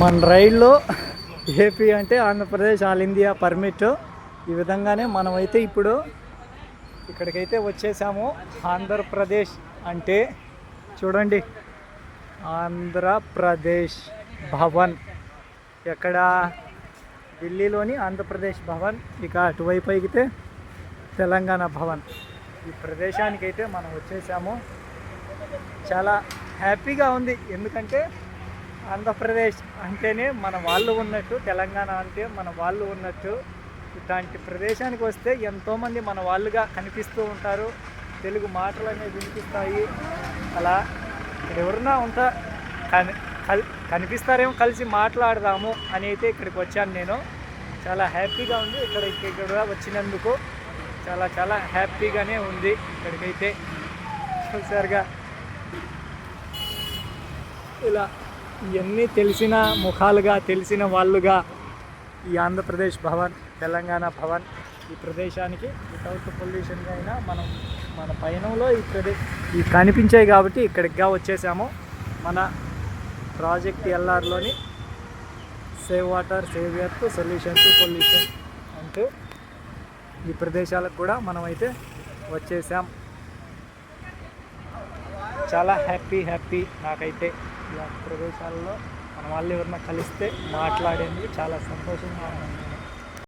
మన రైల్లో ఏపీ అంటే ఆంధ్రప్రదేశ్ ఆల్ ఇండియా పర్మిట్. ఈ విధంగానే మనమైతే ఇప్పుడు ఇక్కడికైతే వచ్చేసాము. ఆంధ్రప్రదేశ్ అంటే చూడండి ఆంధ్రప్రదేశ్ భవన్. ఎక్కడ? ఢిల్లీలోని ఆంధ్రప్రదేశ్ భవన్. ఇక అటువైపు అయితే తెలంగాణ భవన్. ఈ ప్రదేశానికి అయితే మనం వచ్చేసాము. చాలా హ్యాపీగా ఉంది. ఎందుకంటే ఆంధ్రప్రదేశ్ అంటేనే మన వాళ్ళు ఉన్నట్టు తెలంగాణ అంటే మన వాళ్ళు ఉన్నట్టు. ఇట్లాంటి ప్రదేశానికి వస్తే ఎంతోమంది మన వాళ్ళుగా కనిపిస్తూ ఉంటారు. తెలుగు మాటలు అనేవి వినిపిస్తాయి. అలా ఇక్కడ ఎవరన్నా ఉంటా కని కల్ కనిపిస్తారేమో కలిసి మాట్లాడదాము అని అయితే ఇక్కడికి వచ్చాను నేను. చాలా హ్యాపీగా ఉంది. ఇక్కడ ఇక్కడ వచ్చినందుకు చాలా చాలా హ్యాపీగానే ఉంది ఇక్కడికైతే. చూసారుగా ఇలా ఇవన్నీ తెలిసిన ముఖాలుగా తెలిసిన వాళ్ళుగా ఈ ఆంధ్రప్రదేశ్ భవన్ తెలంగాణ భవన్ ఈ ప్రదేశానికి వితౌట్ పొల్యూషన్గా అయినా మనం మన పయనంలో ఈ ప్రదే ఈ కనిపించాయి కాబట్టి ఇక్కడికి వచ్చేసాము. మన project ఎల్ఆర్లోని save water save earth solution to pollution అంటూ ఈ ప్రదేశాలకు కూడా మనమైతే వచ్చేసాం. చాలా హ్యాపీ హ్యాపీ నాకైతే ఇలాంటి ప్రదేశాల్లో మన వాళ్ళు ఎవరన్నా కలిస్తే మాట్లాడేందుకు చాలా సంతోషంగా ఉంది